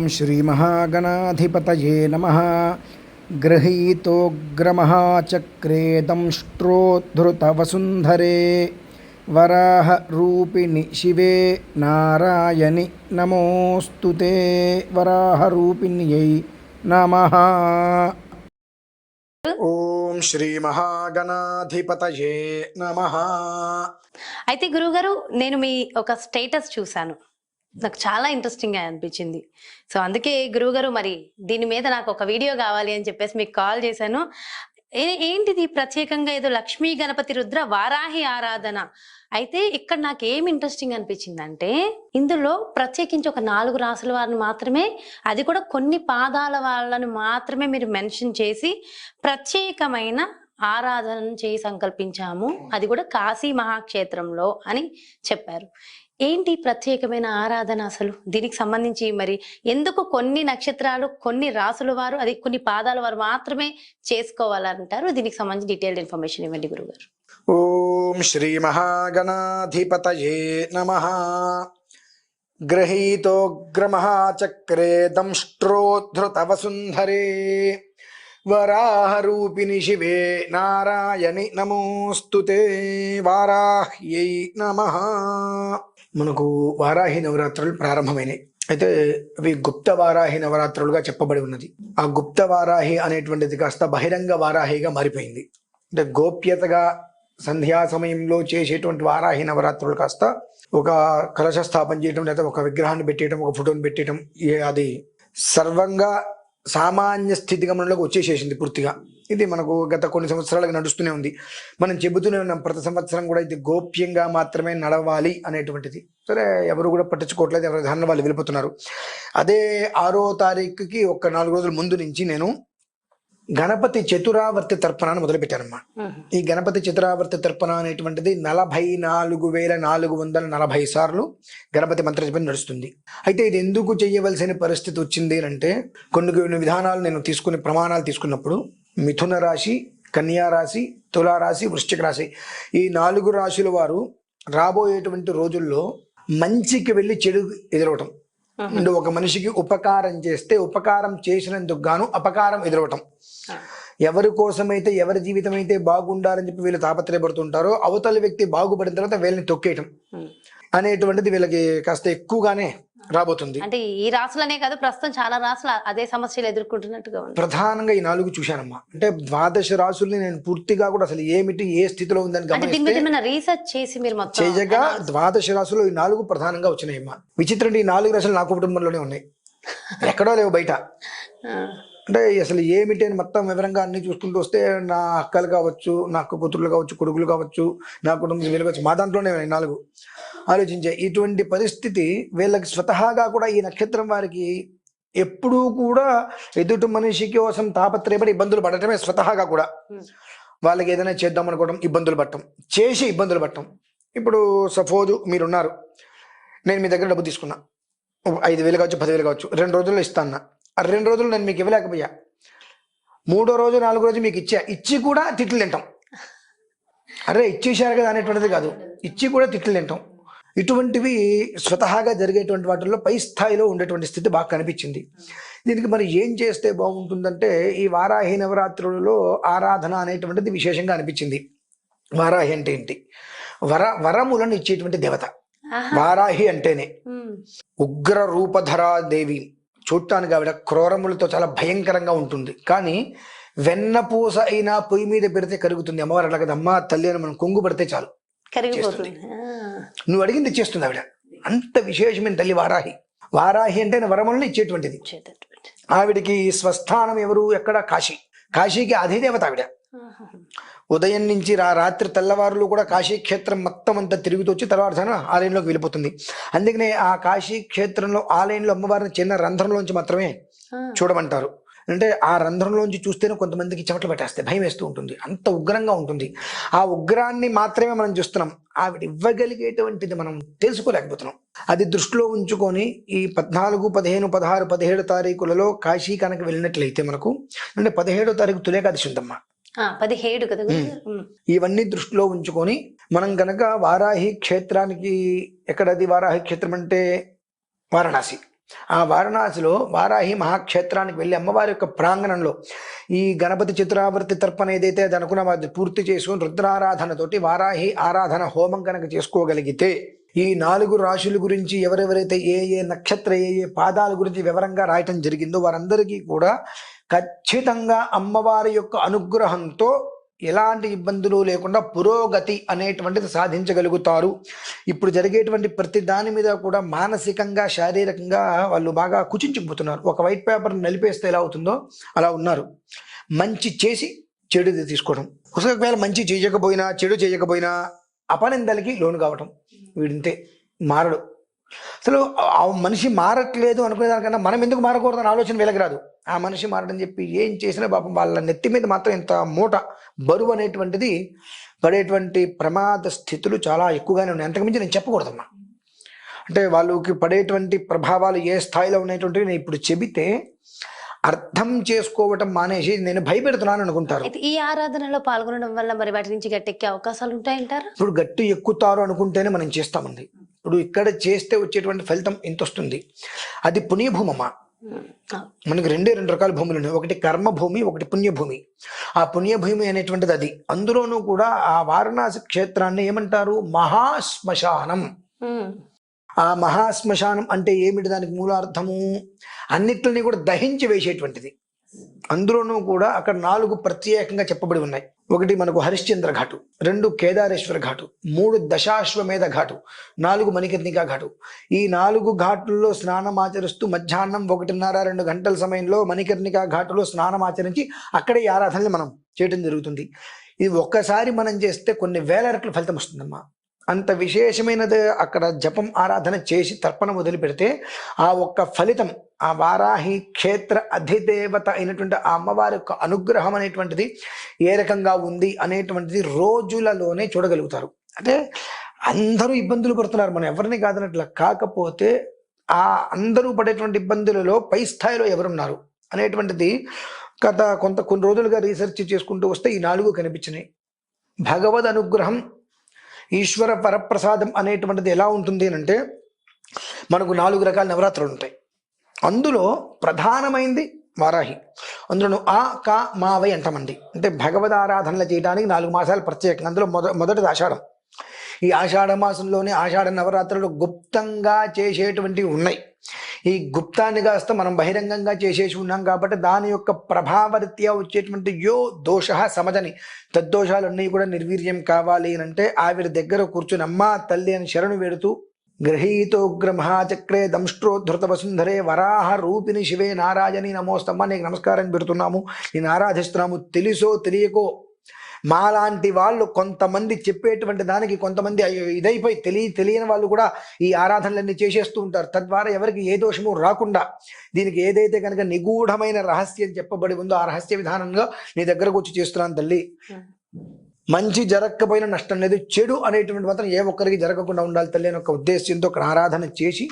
ఓం శ్రీ మహాగణాధిపతయే నమ వరాహ రూపిణి శివే నారాయణి నమోऽस्तु వరాహ రూపిణ్యై నమ. ఓం శ్రీ మహాగణాధిపతయే నమ. అయితే గురుగారు నేను మీ ఒక స్టేటస్ చూశాను. నాకు చాలా ఇంట్రెస్టింగ్గా అనిపించింది. సో అందుకే గురువుగారు మరి దీని మీద నాకు ఒక వీడియో కావాలి అని చెప్పేసి మీకు కాల్ చేశాను. ఏ- ఏంటిది? ప్రత్యేకంగా ఏదో లక్ష్మీ గణపతి రుద్ర వారాహి ఆరాధన. అయితే ఇక్కడ నాకు ఏం ఇంట్రెస్టింగ్ అనిపించింది అంటే ఇందులో ప్రత్యేకించి ఒక నాలుగు రాసుల వారిని మాత్రమే అది కూడా కొన్ని పాదాల వాళ్ళని మాత్రమే మీరు మెన్షన్ చేసి ప్రత్యేకమైన ఆరాధన చేయి సంకల్పించాము. అది కూడా కాశీ మహాక్షేత్రంలో అని చెప్పారు. ఏంటి ప్రత్యేకమైన ఆరాధన అసలు? దీనికి సంబంధించి మరి ఎందుకు కొన్ని నక్షత్రాలు కొన్ని రాసుల వారు అది కొన్ని పాదాల వారు మాత్రమే చేసుకోవాలంటారు? దీనికి సంబంధించి డీటెయిల్డ్ ఇన్ఫర్మేషన్ ఇవ్వండి గురుగారు. ఓం శ్రీ మహాగణాధిపతయే నమ. గ్రహీతోగ్రమహాచక్రే దంష్ట్రోధృత వసుంధరే వరాహరూపిణి శివే నారాయణి నమోస్తుతే. వారాహ్యై నమ. మనకు వారాహి నవరాత్రులు ప్రారంభమైనాయి. అయితే అవి గుప్త వారాహి నవరాత్రులుగా చెప్పబడి ఉన్నది. ఆ గుప్త వారాహి అనేటువంటిది కాస్త బహిరంగ వారాహిగా మారిపోయింది. అంటే గోప్యతగా సంధ్యా సమయంలో చేసేటువంటి వారాహి నవరాత్రులు కాస్త ఒక కలశ స్థాపన చేయటం లేదా ఒక విగ్రహాన్ని పెట్టేయడం ఒక ఫోటోని పెట్టేయడం అది సర్వంగా సామాన్య స్థితిగమనంలోకి వచ్చేసేసింది పూర్తిగా. ఇది మనకు గత కొన్ని సంవత్సరాలుగా నడుస్తూనే ఉంది. మనం చెబుతూనే ఉన్నాం ప్రతి సంవత్సరం కూడా ఇది గోప్యంగా మాత్రమే నడవాలి అనేటువంటిది. సరే ఎవరు కూడా పట్టించుకోవట్లేదు ఎవరి దాన్ని వాళ్ళు వెళ్ళిపోతున్నారు. అదే ఆరో తారీఖుకి ఒక నాలుగు రోజుల ముందు నుంచి నేను గణపతి చతురావర్తి తర్పణాన్ని మొదలుపెట్టానమ్మా ఈ గణపతి చతురావర్తి తర్పణ అనేటువంటిది నలభై నాలుగు వేల నాలుగు వందల నలభై సార్లు గణపతి మంత్రజపం నడుస్తుంది. అయితే ఇది ఎందుకు చేయవలసిన పరిస్థితి వచ్చింది అంటే కొన్ని కొన్ని విధానాలు నేను తీసుకుని ప్రమాణాలు తీసుకున్నప్పుడు మిథున రాశి కన్యా రాశి తులారాశి వృశ్చిక రాశి. ఈ నాలుగు రాశుల వారు రాబోయేటువంటి రోజుల్లో మంచికి వెళ్ళి చెడు ఎదురవటం. అంటే ఒక మనిషికి ఉపకారం చేస్తే ఉపకారం చేసినందుకు గాను అపకారం ఎదురవటం. ఎవరి కోసమైతే ఎవరి జీవితం అయితే బాగుండాలని చెప్పి వీళ్ళు తాపత్రయపడుతుంటారో అవతల వ్యక్తి బాగుపడిన తర్వాత వీళ్ళని తొక్కేయటం. అనేటువంటిది వీళ్ళకి కాస్త ఎక్కువగానే రాబోతుంది. అంటే ఈ రాసులనే కాదు ప్రస్తుతం చాలా రాసులు అదే సమస్యలు ఎదుర్కొంటున్నట్టుగా ఉంది. ప్రధానంగా ఈ నాలుగు చూశానమ్మా. అంటే ద్వాదశ రాసుల్ని నేను పూర్తిగా కూడా అసలు ఏమిటి ఏ స్థితిలో ఉందని రీసెర్చ్ చేసి మీరు చేయగా ద్వాదశ రాశులు ఈ నాలుగు ప్రధానంగా వచ్చినాయమ్మా. విచిత్రం ఈ నాలుగు రాశులు నా కుటుంబంలోనే ఉన్నాయి. ఎక్కడో లేవు బయట. అంటే అసలు ఏమిటి అని మొత్తం వివరంగా అన్ని చూసుకుంటూ వస్తే నా అక్కలు కావచ్చు నా అక్క కూతుర్లు కావచ్చు కొడుకులు కావచ్చు నా కుటుంబం వీళ్ళు కావచ్చు మా దాంట్లోనే నాలుగు. ఆలోచించే. ఇటువంటి పరిస్థితి వీళ్ళకి స్వతహాగా కూడా ఈ నక్షత్రం వారికి ఎప్పుడూ కూడా ఎదుటి మనిషి కోసం తాపత్రయపడి ఇబ్బందులు పడటమే స్వతహాగా కూడా. వాళ్ళకి ఏదైనా చేద్దాం అనుకోవడం ఇబ్బందులు పడటం చేసి ఇబ్బందులు పడటం ఇప్పుడు సపోజ్ మీరున్నారు. నేను మీ దగ్గర డబ్బు తీసుకున్నా. ఐదు వేలు కావచ్చు పదివేలు కావచ్చు రెండు రోజుల్లో ఇస్తాను ఆ రెండు రోజులు నేను మీకు ఇవ్వలేకపోయా. మూడో రోజు నాలుగో రోజు మీకు ఇచ్చా. ఇచ్చి కూడా తిట్లు తింటాం. అరే ఇచ్చేశారు కదా అనేటువంటిది కాదు. ఇచ్చి కూడా తిట్లు తింటాం. ఇటువంటివి స్వతహాగా జరిగేటువంటి వాటిల్లో పై స్థాయిలో ఉండేటువంటి స్థితి బాగా కనిపించింది. దీనికి మరి ఏం చేస్తే బాగుంటుందంటే ఈ వారాహి నవరాత్రులలో ఆరాధన అనేటువంటిది విశేషంగా అనిపించింది. వారాహి అంటే ఏంటి? వర వరములను ఇచ్చేటువంటి దేవత. వారాహి అంటేనే ఉగ్ర రూపధరా దేవి. చూడటానికి ఆవిడ క్రూరములతో చాలా భయంకరంగా ఉంటుంది. కానీ వెన్నపూస అయినా పొయ్యి మీద పెడితే కరుగుతుంది. అమ్మవారు అట్లా కదా అమ్మ తల్లి అని మనం కొంగు పడితే చాలు. కరిగిపోతుంది. నువ్వు అడిగింది ఇచ్చేస్తుంది ఆవిడ. అంత విశేషమైన తల్లి వారాహి. వారాహి అంటే వరములను ఇచ్చేటువంటిది. ఆవిడికి స్వస్థానం ఎవరు? ఎక్కడ? కాశీ. కాశీకి అధిదేవత ఆవిడ. ఉదయం నుంచి రా రాత్రి తెల్లవారులు కూడా కాశీ క్షేత్రం మొత్తం అంతా తిరుగుతూ వచ్చి తెల్లవారుజాన ఆలయంలోకి వెళ్ళిపోతుంది. అందుకనే ఆ కాశీ క్షేత్రంలో ఆలయంలో అమ్మవారిని చిన్న రంధ్రంలోంచి మాత్రమే చూడమంటారు. అంటే ఆ రంధ్రంలోంచి చూస్తేనే కొంతమందికి చెమటలు పట్టేస్తాయి భయం వేస్తూ ఉంటుంది అంత ఉగ్రంగా ఉంటుంది. ఆ ఉగ్రాన్ని మాత్రమే మనం చూస్తున్నాం. ఆవిడ ఇవ్వగలిగేటువంటిది మనం తెలుసుకోలేకపోతున్నాం. అది దృష్టిలో ఉంచుకొని ఈ పద్నాలుగు పదిహేను పదహారు పదిహేడు తారీఖులలో కాశీ కనుక వెళ్ళినట్లయితే మనకు అంటే పదిహేడో తారీఖు తులేకాదశి ఉందమ్మా. పదిహేడు కదా. ఇవన్నీ దృష్టిలో ఉంచుకొని మనం కనుక వారాహి క్షేత్రానికి ఎక్కడది వారాహి క్షేత్రం అంటే వారణాసి. ఆ వారణాసిలో వారాహి మహాక్షేత్రానికి వెళ్ళి అమ్మవారి యొక్క ప్రాంగణంలో ఈ గణపతి చిత్రావృతి తర్పణ ఏదైతే అది అనుకున్నామో అది పూర్తి చేసుకుని రుద్రారాధనతోటి వారాహి ఆరాధన హోమం కనుక చేసుకోగలిగితే ఈ నాలుగు రాశుల గురించి ఎవరెవరైతే ఏ ఏ నక్షత్ర ఏ ఏ పాదాల గురించి వివరంగా రాయటం జరిగిందో వారందరికీ కూడా ఖచ్చితంగా అమ్మవారి యొక్క అనుగ్రహంతో ఎలాంటి ఇబ్బందులు లేకుండా పురోగతి అనేటువంటిది సాధించగలుగుతారు. ఇప్పుడు జరిగేటువంటి ప్రతి దాని మీద కూడా మానసికంగా శారీరకంగా వాళ్ళు బాగా కుచించిపోతున్నారు. ఒక వైట్ పేపర్ నలిపేస్తే ఎలా అవుతుందో అలా ఉన్నారు. మంచి చేసి చెడు తీసుకోవడం. ఒకవేళ మంచి చేయకపోయినా చెడు చేయకపోయినా అపనిందలకి లోను కావటం. వీడింతే మారడు. అసలు ఆ మనిషి మారట్లేదు అనుకునే దానికన్నా మనం ఎందుకు మారకూడదు అనే ఆలోచన వీళ్ళకి రాదు. ఆ మనిషి మారడని చెప్పి ఏం చేసినా పాపం వాళ్ళ నెత్తి మీద మాత్రం ఇంత మూట బరువు అనేటువంటిది పడేటువంటి ప్రమాద స్థితులు చాలా ఎక్కువగానే ఉన్నాయి. అంతకుమించి నేను చెప్పకూడదమ్మా. అంటే వాళ్ళకి పడేటువంటి ప్రభావాలు ఏ స్థాయిలో ఉన్నటువంటివి నేను ఇప్పుడు చెబితే అర్థం చేసుకోవటం మానేసి నేను భయపెడుతున్నాను అనుకుంటారు. ఈ ఆరాధనలో పాల్గొనడం వల్ల మరి వాటి నుంచి గట్టెక్కే అవకాశాలు ఉంటాయంటారా? ఇప్పుడు గట్టి ఎక్కుతారు అనుకుంటేనే మనం చేస్తామండి. ఇప్పుడు ఇక్కడ చేస్తే వచ్చేటువంటి ఫలితం ఎంత వస్తుంది అది ఆ, మనకి రెండే రెండు రకాల భూములు ఉన్నాయి. ఒకటి కర్మభూమి ఒకటి పుణ్యభూమి. ఆ పుణ్యభూమి అనేటువంటిది అది. అందులోనూ కూడా ఆ వారణాసి క్షేత్రాన్ని ఏమంటారు? మహాశ్మశానం. ఆ మహాశ్మశానం అంటే ఏమిటి? దానికి మూలార్థము. అన్నిటిని కూడా దహించి వేసేటువంటిది. అందులోనూ కూడా అక్కడ నాలుగు ప్రత్యేకంగా చెప్పబడి ఉన్నాయి. ఒకటి మనకు హరిశ్చంద్ర ఘాటు రెండు కేదారేశ్వర ఘాటు మూడు దశాశ్వమేధ ఘాటు నాలుగు మణికర్ణికా ఘాటు. ఈ నాలుగు ఘాటుల్లో స్నానం ఆచరిస్తూ మధ్యాహ్నం ఒకటిన్నర రెండు గంటల సమయంలో మణికర్ణికా ఘాటులో స్నానం ఆచరించి అక్కడే ఈ ఆరాధనలు మనం చేయడం జరుగుతుంది. ఇది ఒక్కసారి మనం చేస్తే కొన్ని వేల రెట్ల ఫలితం వస్తుందమ్మా. అంత విశేషమైనది అక్కడ జపం ఆరాధన చేసి తర్పణ వదిలిపెడితే ఆ ఒక్క ఫలితం ఆ వారాహి క్షేత్ర అధిదేవత అయినటువంటి ఆ అమ్మవారి యొక్క అనుగ్రహం అనేటువంటిది ఏ రకంగా ఉంది అనేటువంటిది రోజులలోనే చూడగలుగుతారు. అంటే అందరూ ఇబ్బందులు పడుతున్నారు మనం ఎవరిని కాదనట్ల కాకపోతే ఆ అందరూ పడేటువంటి ఇబ్బందులలో పై స్థాయిలో ఎవరున్నారు అనేటువంటిది గత కొంత కొన్ని రోజులుగా రీసెర్చ్ చేసుకుంటూ వస్తే ఈ నాలుగు కనిపించినాయి. భగవద్ అనుగ్రహం ఈశ్వర వరప్రసాదం అనేటువంటిది ఎలా ఉంటుంది అని అంటే మనకు నాలుగు రకాల నవరాత్రులు ఉంటాయి. అందులో ప్రధానమైంది వారాహి. అందులో ఆ కా మావై అంటామండి. అంటే భగవద్ ఆరాధనలు చేయడానికి నాలుగు మాసాలు ప్రత్యేకంగా. అందులో మొద మొదటిది ఆషాఢం. ఈ ఆషాఢ మాసంలోనే ఆషాఢ నవరాత్రులు గుప్తంగా చేసేటువంటివి ఉన్నాయి. ఈ గుప్తాన్ని కాస్త మనం బహిరంగంగా చేసేసి ఉన్నాం కాబట్టి దాని యొక్క ప్రభావరీత్యా వచ్చేటువంటి యో దోష సమజని. తద్దోషాలన్నీ కూడా నిర్వీర్యం కావాలి అని అంటే ఆవిడ దగ్గర కూర్చుని అమ్మా తల్లి అని శరణు వేడుతూ గ్రహీతోగ్రమహాచక్రే దంష్ట్రోద్ధృత వసుంధరే వరాహ రూపిణి శివే నారాయణి నమోస్తమ్మ నీకు నమస్కారం పెడుతున్నాము. నేను ఆరాధిస్తున్నాము. తెలుసో తెలియకో మాలాంటి వాళ్ళు కొంతమంది చెప్పేటువంటి దానికి కొంతమంది ఇదైపోయి తెలియ తెలియని వాళ్ళు కూడా ఈ ఆరాధనలన్నీ చేసేస్తూ ఉంటారు. తద్వారా ఎవరికి ఏ దోషము రాకుండా దీనికి ఏదైతే కనుక నిగూఢమైన రహస్యం చెప్పబడి ఉందో ఆ రహస్య విధానంగా నీ దగ్గరకు వచ్చి చేస్తున్నాను తల్లి. మంచి జరగకపోయినా నష్టం లేదు. చెడు అనేటువంటి మాత్రం ఏ ఒక్కరికి జరగకుండా ఉండాలి తల్లి అని ఒక ఉద్దేశంతో అక్కడ ఆరాధన చేసి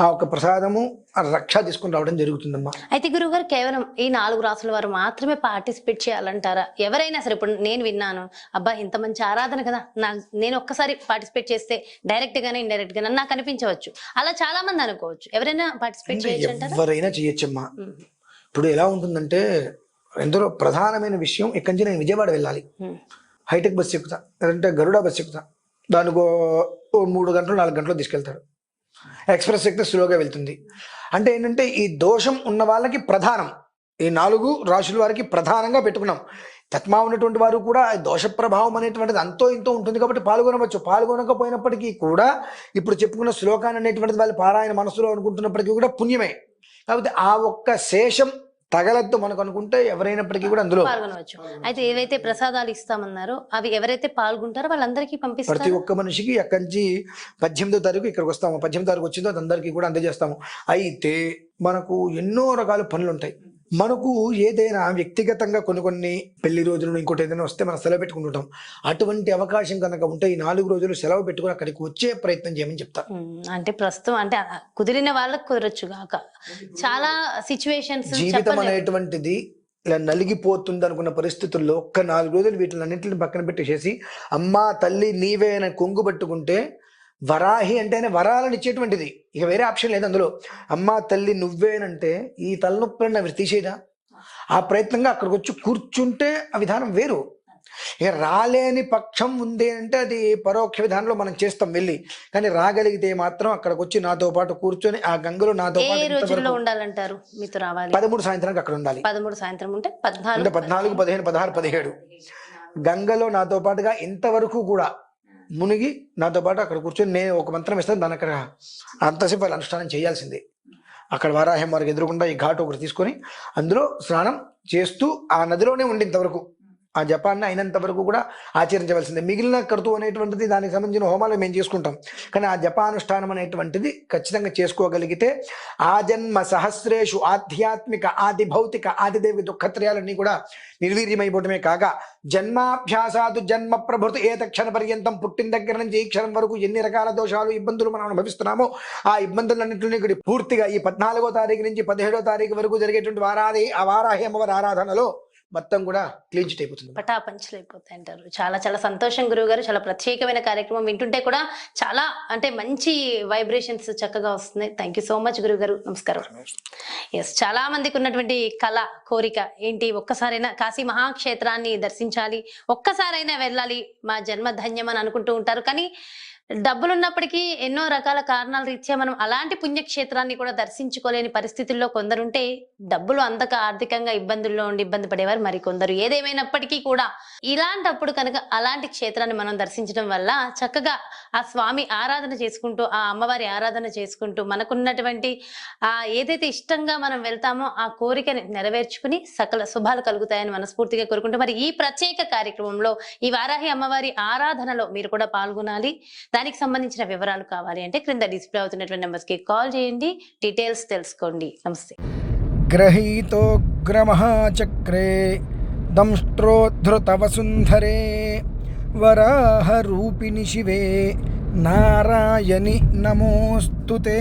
ఆ ఒక ప్రసాదము రక్ష తీసుకుని రావడం జరుగుతుందమ్మా. అయితే గురుగారు కేవలం ఈ నాలుగు రాసుల వారు మాత్రమే పార్టిసిపేట్ చేయాలంటారా? ఎవరైనా సరే ఇప్పుడు నేను విన్నాను అబ్బా ఇంత మంచి ఆరాధన కదా నా నేను ఒక్కసారి పార్టిసిపేట్ చేస్తే డైరెక్ట్ గానే ఇండైరెక్ట్ గానే నాకు అనిపించవచ్చు. అలా చాలా మంది అనుకోవచ్చు. ఎవరైనా పార్టిసిపేట్ చేయొచ్చు ఎవరైనా చేయొచ్చమ్మా. ఇప్పుడు ఎలా ఉంటుందంటే ఎందరో ప్రధానమైన విషయం ఇక్కడి నుంచి నేను విజయవాడ వెళ్ళాలి. హైటెక్ బస్సు ఎక్కుతా లేదంటే గరుడ బస్సు ఎక్కుతా. దానికి ఓ- ఓ మూడు గంటలు నాలుగు గంటలు తీసుకెళ్తారు. ఎక్స్ప్రెస్ శక్తి స్లోగా వెళ్తుంది. అంటే ఏంటంటే ఈ దోషం ఉన్న వాళ్ళకి ప్రధానం. ఈ నాలుగు రాశుల వారికి ప్రధానంగా పెట్టుకున్నాం. తత్మా ఉన్నటువంటి వారు కూడా దోష ప్రభావం అనేటువంటిది అంతో ఇంతో ఉంటుంది కాబట్టి పాల్గొనవచ్చు. పాల్గొనకపోయినప్పటికీ కూడా ఇప్పుడు చెప్పుకున్న శ్లోకాన్ని అనేటువంటిది వాళ్ళు పారాయణ మనసులో అనుకుంటున్నప్పటికీ కూడా పుణ్యమే. కాబట్టి ఆ ఒక్క శేషం తగలద్దు మనకు అనుకుంటే ఎవరైనప్పటికీ కూడా అందులో పాల్గొనవచ్చు. అయితే ఏవైతే ప్రసాదాలు ఇస్తామన్నారో అవి ఎవరైతే పాల్గొంటారో వాళ్ళందరికీ ప్రతి పంపిస్తారు ఒక్క మనిషికి అక్కడి నుంచి పద్దెనిమిదో తారీఖు ఇక్కడికి వస్తాము. పద్దెనిమిది తారీఖు వచ్చిందో అది అందరికీ కూడా అందజేస్తాము. అయితే మనకు ఎన్నో రకాల పనులు ఉంటాయి మనకు ఏదైనా వ్యక్తిగతంగా కొన్ని కొన్ని పెళ్ళి రోజులు ఇంకోటి ఏదైనా వస్తే మనం సెలవు పెట్టుకుంటుంటాం. అటువంటి అవకాశం కనుక ఉంటే ఈ నాలుగు రోజులు సెలవు పెట్టుకుని అక్కడికి వచ్చే ప్రయత్నం చేయమని చెప్తా. ఉమ్, అంటే ప్రస్తుతం అంటే కుదిరిన వాళ్ళకి కుదరచ్చు కాక చాలా సిచ్యువేషన్స్ జీవితం అనేటువంటిది ఇలా నలిగిపోతుంది అనుకున్న పరిస్థితుల్లో ఒక్క నాలుగు రోజులు వీటిని అన్నింటిని పక్కన పెట్టేసేసి అమ్మా తల్లి నీవే అని కొంగు పట్టుకుంటే వరాహి అంటేనే వరాలను ఇచ్చేటువంటిది. ఇక వేరే ఆప్షన్ లేదు అందులో. అమ్మా తల్లి నువ్వేనంటే ఈ తలనొప్పులను అవి తీసేదా ఆ ప్రయత్నంగా అక్కడికి వచ్చి కూర్చుంటే ఆ విధానం వేరు. ఇక రాలేని పక్షం ఉంది అంటే అది పరోక్ష విధానంలో మనం చేస్తాం వెళ్ళి. కానీ రాగలిగితే మాత్రం అక్కడికి వచ్చి నాతో పాటు కూర్చొని ఆ గంగలో నాతో పాటు ఉండాలంటారు మీతో రావాలి? పదమూడు సాయంత్రానికి అక్కడ ఉండాలి. పదమూడు సాయంత్రం ఉంటే పద్నాలుగు పద్నాలుగు పదిహేను పదహారు పదిహేడు. గంగలో నాతో పాటుగా ఇంతవరకు కూడా మునిగి నాతో పాటు అక్కడ కూర్చొని నేను ఒక మంత్రం ఇస్తాను. దాని అక్కడ అంతసేపు వాళ్ళు అనుష్ఠానం చేయాల్సిందే. అక్కడ వారాహ్యం వారికి ఎదురుకుండా ఈ ఘాటు ఒకటి తీసుకొని అందులో స్నానం చేస్తూ ఆ నదిలోనే ఉండేంతవరకు ఆ జపాన్ని అయినంత వరకు కూడా ఆచరించవలసిందే. మిగిలిన కర్తు అనేటువంటిది దానికి సంబంధించిన హోమాలు మేము చేసుకుంటాం. కానీ ఆ జపానుష్ఠానం అనేటువంటిది ఖచ్చితంగా చేసుకోగలిగితే ఆ జన్మ సహస్రేషు ఆధ్యాత్మిక ఆది భౌతిక ఆదిదేవి దుఃఖత్రయాలన్నీ కూడా నిర్వీర్యమైపోవటమే కాక జన్మాభ్యాసాదు జన్మ ప్రభృతి ఏ తక్షణ పర్యంతం పుట్టిన దగ్గర నుంచి ఈ క్షణం వరకు ఎన్ని రకాల దోషాలు ఇబ్బందులు మనం అనుభవిస్తున్నామో ఆ ఇబ్బందులన్నింటినీ ఇక్కడ పూర్తిగా ఈ పద్నాలుగో తారీఖు నుంచి పదిహేడో తారీఖు వరకు జరిగేటువంటి వారాది ఆ వారాహి అమ్మవారి ఆరాధనలో మొత్తం కూడా క్లీన్ చిట్ అయిపోతుంది పటాపంచలు అయిపోతాయి అంటారు చాలా చాలా సంతోషం గురువు గారు చాలా ప్రత్యేకమైన కార్యక్రమం వింటుంటే కూడా చాలా అంటే మంచి వైబ్రేషన్స్ చక్కగా వస్తున్నాయి. థ్యాంక్ యూ సో మచ్ గురువు గారు నమస్కారం. ఎస్ చాలా మందికి ఉన్నటువంటి కళ కోరిక ఏంటి? ఒక్కసారైనా కాశీ మహాక్షేత్రాన్ని దర్శించాలి. ఒక్కసారైనా వెళ్ళాలి. మా జన్మ ధన్యం అని అనుకుంటూ ఉంటారు. కానీ డబ్బులు ఉన్నప్పటికీ ఎన్నో రకాల కారణాల రీత్యా మనం అలాంటి పుణ్యక్షేత్రాన్ని కూడా దర్శించుకోలేని పరిస్థితుల్లో కొందరుంటే డబ్బులు అందక ఆర్థికంగా ఇబ్బందుల్లో ఉండి ఇబ్బంది పడేవారు మరి కొందరు ఏదేమైనప్పటికీ కూడా ఇలాంటప్పుడు కనుక అలాంటి క్షేత్రాన్ని మనం దర్శించడం వల్ల చక్కగా ఆ స్వామి ఆరాధన చేసుకుంటూ ఆ అమ్మవారి ఆరాధన చేసుకుంటూ మనకున్నటువంటి ఆ ఏదైతే ఇష్టంగా మనం వెళ్తామో ఆ కోరికని నెరవేర్చుకుని సకల శుభాలు కలుగుతాయని మనస్ఫూర్తిగా కోరుకుంటూ మరి ఈ ప్రత్యేక కార్యక్రమంలో ఈ వారాహి అమ్మవారి ఆరాధనలో మీరు కూడా పాల్గొనాలి. దానికి సంబంధించిన వివరాలు కావాలి అంటే క్రింద డిస్ప్లే అవుతున్నటువంటి నెంబర్స్కి కాల్ చేయండి. డీటెయిల్స్ తెలుసుకోండి. నమస్తే. గ్రహీతోగ్రమచక్రే దంష్ట్రోధృతమసుంధరే వరాహ రూపిణి శివే. నారాయణి నమోస్తుతే